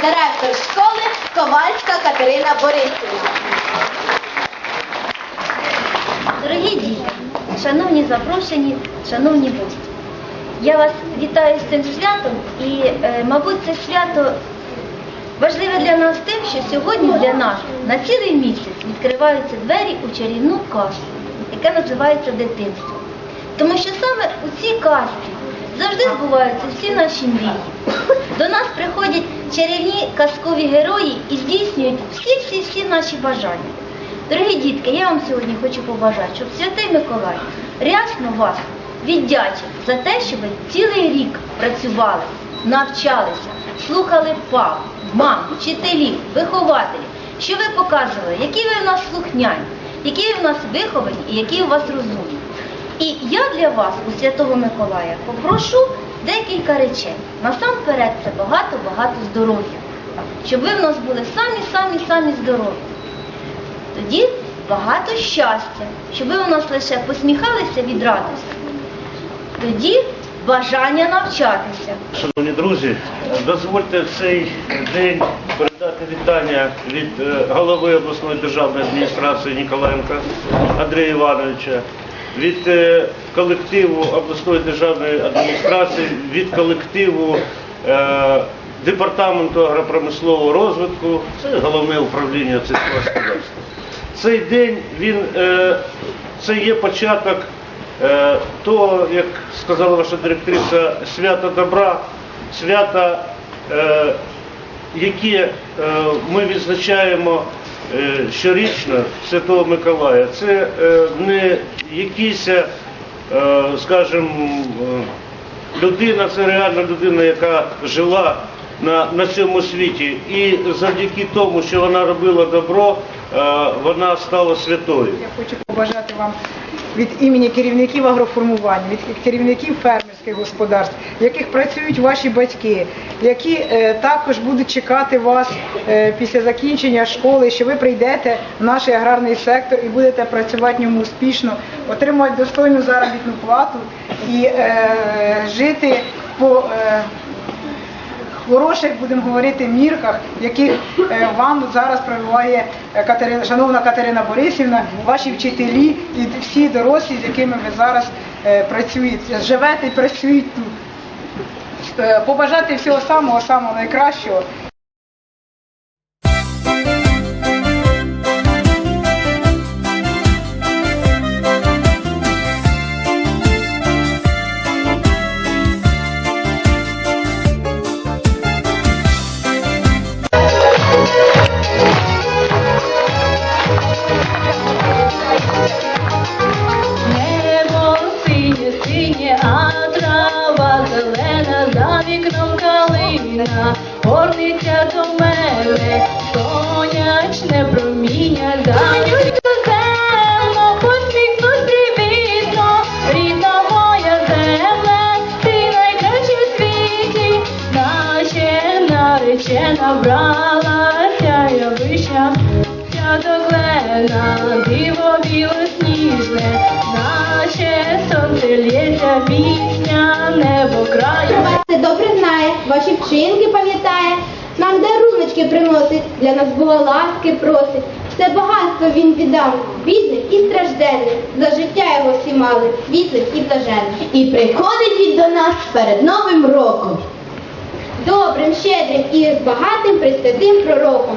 директор школи Ковальська Катерина Борисівна. Дорогі діти, шановні запрошені, шановні гості, я вас вітаю з цим святом і, е, мабуть, це свято важливе для нас тим, що сьогодні для нас на цілий місяць відкриваються двері у чарівну казку, яка називається дитинство. Тому що саме у цій казці завжди збуваються всі наші мрії. До нас приходять чарівні казкові герої і здійснюють всі-всі-всі наші бажання. Дорогі дітки, я вам сьогодні хочу побажати, щоб Святий Миколай рясно вас віддячив за те, що ви цілий рік працювали, навчалися, слухали пап, мам, вчителів, вихователів, що ви показували, які ви в нас слухняні, які ви в нас виховані і які у вас розумні. І я для вас, у Святого Миколая, попрошу декілька речей. Насамперед це багато-багато здоров'я. Щоб ви в нас були самі-самі-самі здорові. Тоді багато щастя, щоб ви у нас лише посміхалися від радості. Тоді бажання навчатися. Шановні друзі, дозвольте в цей день передати вітання від е, голови обласної державної адміністрації Ніколаєнка Андрія Івановича, від е, колективу обласної державної адміністрації, від колективу е, департаменту агропромислового розвитку, це головне управління сільського господарства. Цей день він е, це є початок того, як сказала ваша директриця, свята добра, свята, яке ми відзначаємо щорічно Святого Миколая. Це е, не якийсь, е, скажімо, е, людина, це реальна людина, яка жила на, на цьому світі. І завдяки тому, що вона робила добро, е, вона стала святою. Я хочу побажати вам від імені керівників агроформування, від керівників фермерських господарств, в яких працюють ваші батьки, які е, також будуть чекати вас е, після закінчення школи, що ви прийдете в наш аграрний сектор і будете працювати в ньому успішно, отримувати достойну заробітну плату і е, жити по. Хороших, будемо говорити, мірках, яких е, вам зараз прививає е, Катерина, шановна Катерина Борисівна, ваші вчителі і всі дорослі, з якими ви зараз е, працюєте, живете і працюєте тут. Побажати всього самого самого найкращого. Моя земля, ти найкраща в світі, наче наречена бралася. Я вища, свято клена, диво білосніжне, наче сонце лється пісня, небо краю. Вчинки пам'ятає, нам даруночки приносить, для нас Бога ласки просить. Все багатство він віддав, бідних і стражденних, за життя його всі мали, світлих і блаженних. І приходить він до нас перед Новим роком. Добрим, щедрим і багатим пресвятим пророком.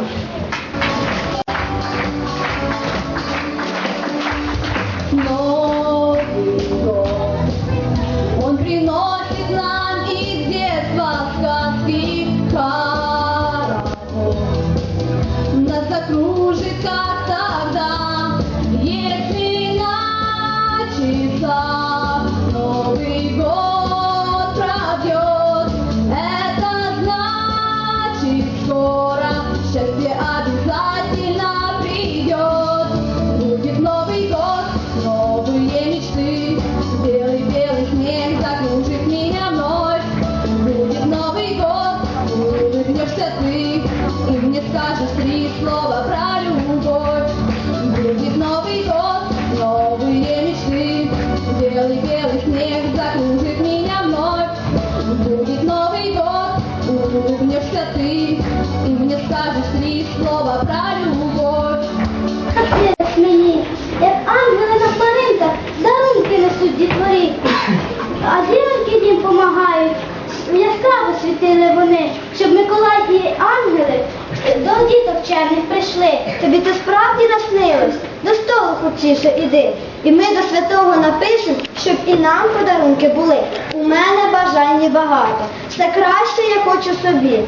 Діток чемних прийшли. Тобі це справді наснилось? До столу хочіше іди. І ми до святого напишемо, щоб і нам подарунки були. У мене бажань багато. Все краще я хочу собі.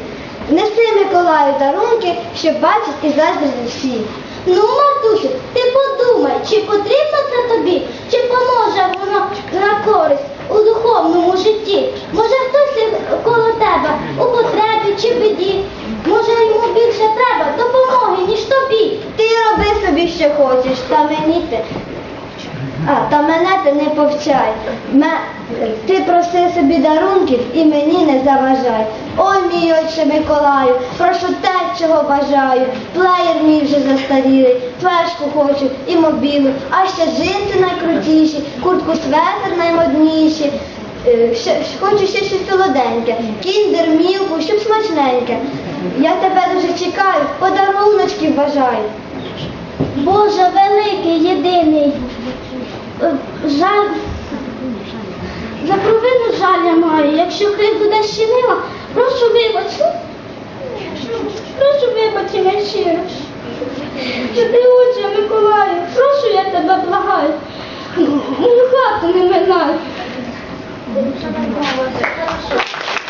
Неси Миколаю дарунки, щоб бачити і заздрити всі. Ну, Мартусю, ти подумай, чи потрібно це тобі, чи поможе воно на користь у духовному житті? Може хтось коло тебе у потребі чи біді? Може йому більше треба допомоги, ніж тобі? Ти роби собі, що хочеш, та мені ти. А, та мене ти не повчай. Ме- Ти проси собі дарунків і мені не заважай. Ой, мій отче Миколаю, прошу те, чого бажаю. Плеєр мій вже застарілий, флешку хочу і мобілу, а ще джинси найкрутіші, куртку светр Е, ще- хочу ще щось солоденьке, кіндер, мілку, щоб смачненьке. Я тебе дуже чекаю, подаруночків бажаю. Боже великий, єдиний, е, жаль, за провину жаль я маю. Якщо хтось буде щинила, прошу вибач. Прошу вибачення щиро. Святий отче Миколаю, прошу я тебе благаю. Мою хату не минай. 上班以后我写，他就。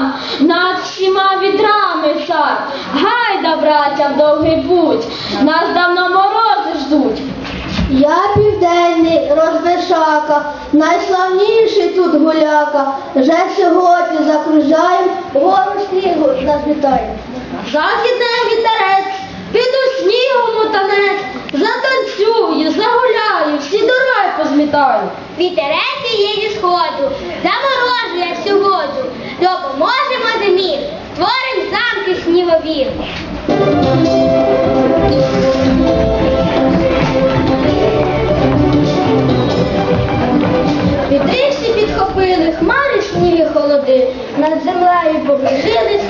нам, над всіма вітрами цар. Гайда, браття, в довгий путь, нас давно морози ждуть. Я південний розбишака, найславніший тут гуляка. Вже сьогодні закружаєм, гору снігу зазвітаєм. Західне вітерець, піду снігом у танець, затанцюю, загуляю, всі дороги позмітаю. Вітерець її зі сходу. над землею побежили.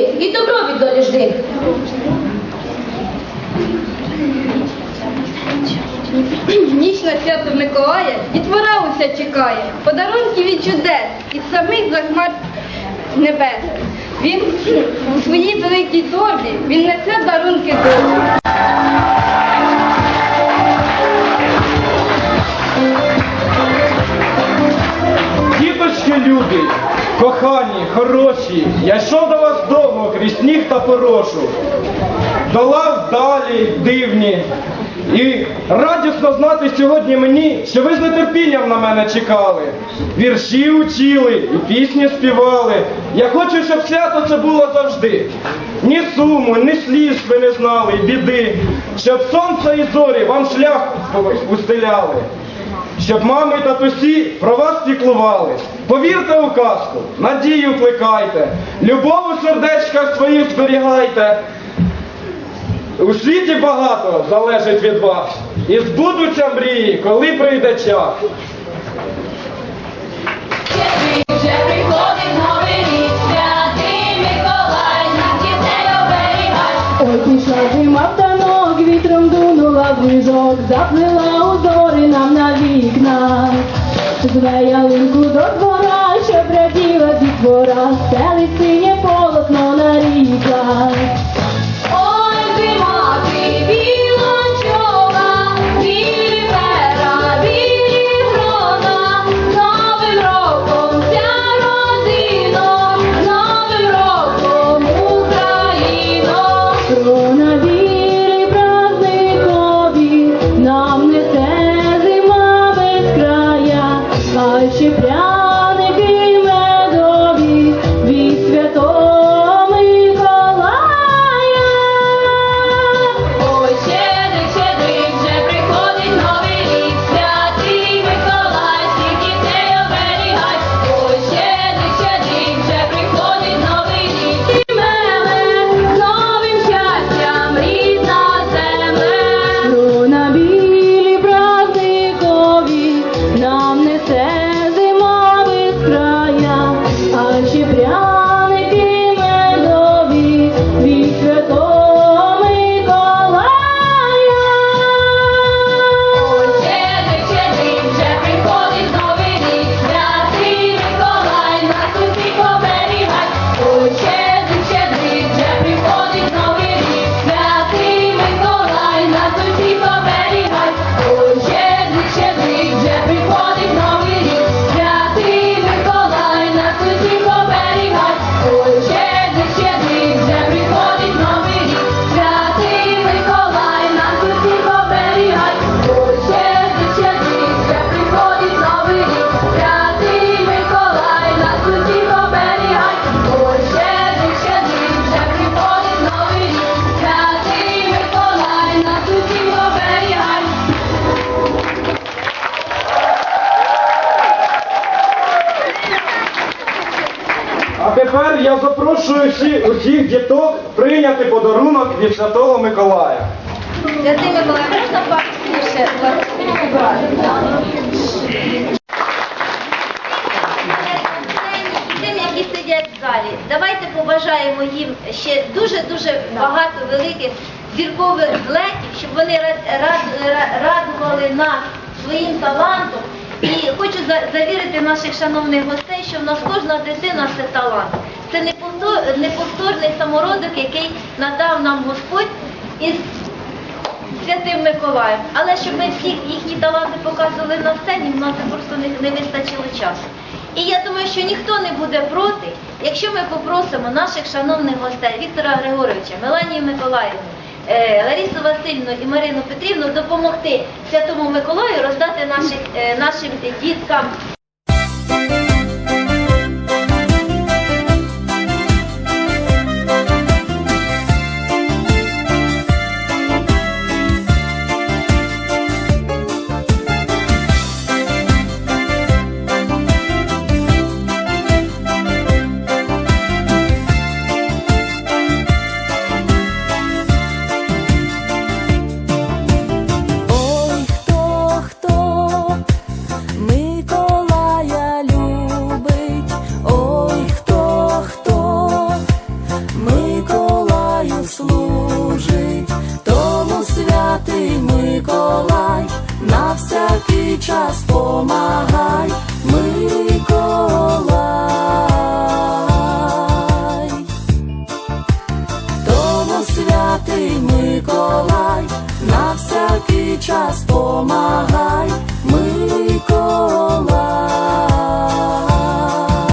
І добро від долі жди. Ніч на свято Миколая дітвора уся чекає, подарунки від чудес із самих захмар небес. Він у своїй великій торбі, він несе дарунки добрі. Діточки любі, кохані, хороші, я йшов до вас довго крізь сніг та порошу. Долав далі, дивні. І радісно знати сьогодні мені, що ви з нетерпінням на мене чекали. Вірші учили і пісні співали. Я хочу, щоб свято це було завжди. Ні суму, ні сліз ви не знали, біди, щоб сонце і зорі вам шлях устеляли щоб мами і татусі про вас піклували. Повірте у казку, надію плекайте, любов у сердечках своїх зберігайте. У світі багато залежить від вас, і збудуться мрії, коли прийде час. Ой, пішла зима в танок, вітром дунула вижок, заплила узори нам на вікна. Зве ялинку до двора, щоб раділа дітвора, стели синє полотно на ріках. Усіх діток прийняти подарунок від Святого Миколая. Святий Миколай, можна Тим, які сидять в залі, давайте побажаємо їм ще дуже-дуже багато великих зіркових злетів, щоб вони ра- рад- ра- радували нас своїм талантом. І хочу завірити наших шановних гостей, що в нас кожна дитина це талант. Це неповтор- неповторний самородок, який надав нам Господь із Святим Миколаєм. Але щоб ми всі їхні таланти показували на сцені, в нас просто не, вистачило часу. І я думаю, що ніхто не буде проти, якщо ми попросимо наших шановних гостей Віктора Григоровича, Меланію Миколаївну, е, Ларису Васильівну і Марину Петрівну допомогти Святому Миколаю роздати наших, е, нашим діткам